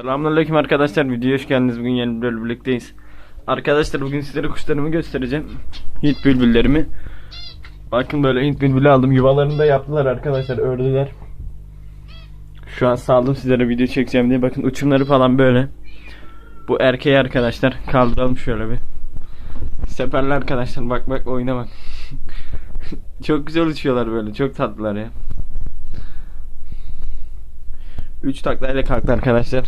Selamünaleyküm arkadaşlar. Videoya hoş geldiniz. Bugün yeni bir birlikteyiz. Arkadaşlar bugün sizlere kuşlarımı göstereceğim. Hint bülbüllerimi. Bakın böyle Hint bülbülü aldım. Yuvalarını da yaptılar arkadaşlar. Ördüler. Şu an saldım sizlere video çekeceğim diye. Bakın uçumları falan böyle. Bu erkeği arkadaşlar. Kaldıralım şöyle bir. Seperli arkadaşlar. Bak bak oyuna bak. çok güzel uçuyorlar böyle. Çok tatlılar ya. 3 taklayla kalktı arkadaşlar.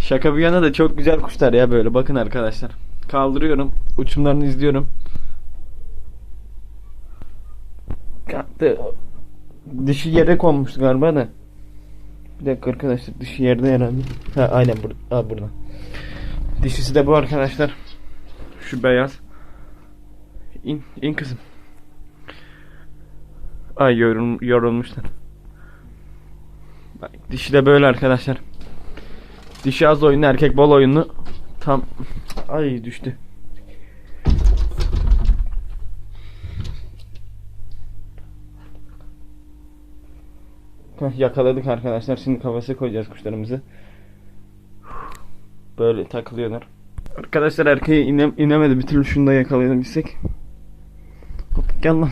Şaka bir yana da çok güzel kuşlar ya böyle. Bakın arkadaşlar. Kaldırıyorum. Uçumlarını izliyorum. Kalktı. Dişi yere konmuştu galiba da. Bir dakika arkadaşlar. Dişi yerde herhalde. Ha aynen burada. Ha burada. Dişisi de bu arkadaşlar. Şu beyaz. İn, in kızım. Ay yorul, yorulmuşlar. Dişi de böyle arkadaşlar. Dişi az oyunlu, erkek bol oyunlu. Tam ay düştü. Heh, yakaladık arkadaşlar. Şimdi kafese koyacağız kuşlarımızı. Böyle takılıyorlar. Arkadaşlar erkeğe inem, inemedi. Bir türlü şunu da yakalayabilsek. Hop gel lan.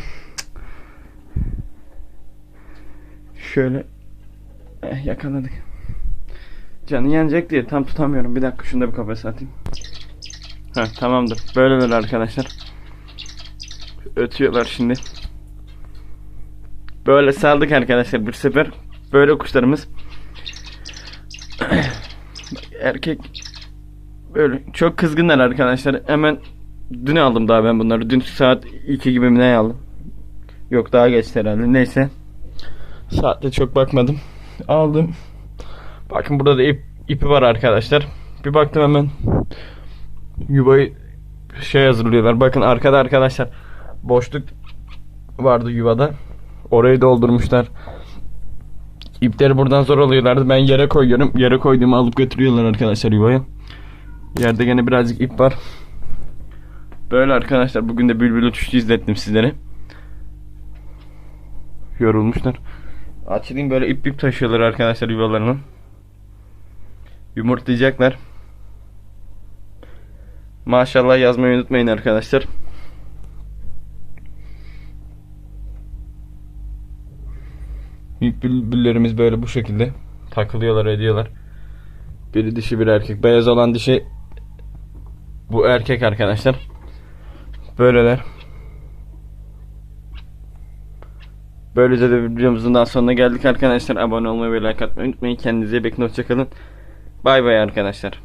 Şöyle Eh, yakaladık. Canı yanacak diye tam tutamıyorum. Bir dakika şunu da bir kafese atayım. Ha tamamdır. Böyleler arkadaşlar. Ötüyorlar şimdi. Böyle saldık arkadaşlar bir sefer. Böyle kuşlarımız. Erkek böyle çok kızgınlar arkadaşlar. Hemen dün aldım daha ben bunları. Dün saat 2 gibi mi ne aldım? Yok daha geç herhalde. Neyse. Saatte çok bakmadım. Aldım. Bakın burada da ip, ipi var arkadaşlar. Bir baktım hemen yuvayı şey hazırlıyorlar. Bakın arkada arkadaşlar boşluk vardı yuvada. Orayı doldurmuşlar. İpleri buradan zor alıyorlardı. Ben yere koyuyorum. Yere koyduğumu alıp götürüyorlar arkadaşlar yuvaya. Yerde gene birazcık ip var. Böyle arkadaşlar bugün de bülbül uçuşu izlettim sizlere. Yorulmuşlar. Açılayım böyle ip ip taşıyorlar arkadaşlar yuvalarını. Yumurtlayacaklar. Maşallah yazmayı unutmayın arkadaşlar. Büyük bülbüllerimiz böyle bu şekilde takılıyorlar ediyorlar. Biri dişi bir erkek. Beyaz olan dişi bu erkek arkadaşlar. Böyleler. Böylece de videomuzun daha sonuna geldik arkadaşlar. Abone olmayı ve like atmayı unutmayın. Kendinize iyi bakın. Hoşçakalın. Bay bay arkadaşlar.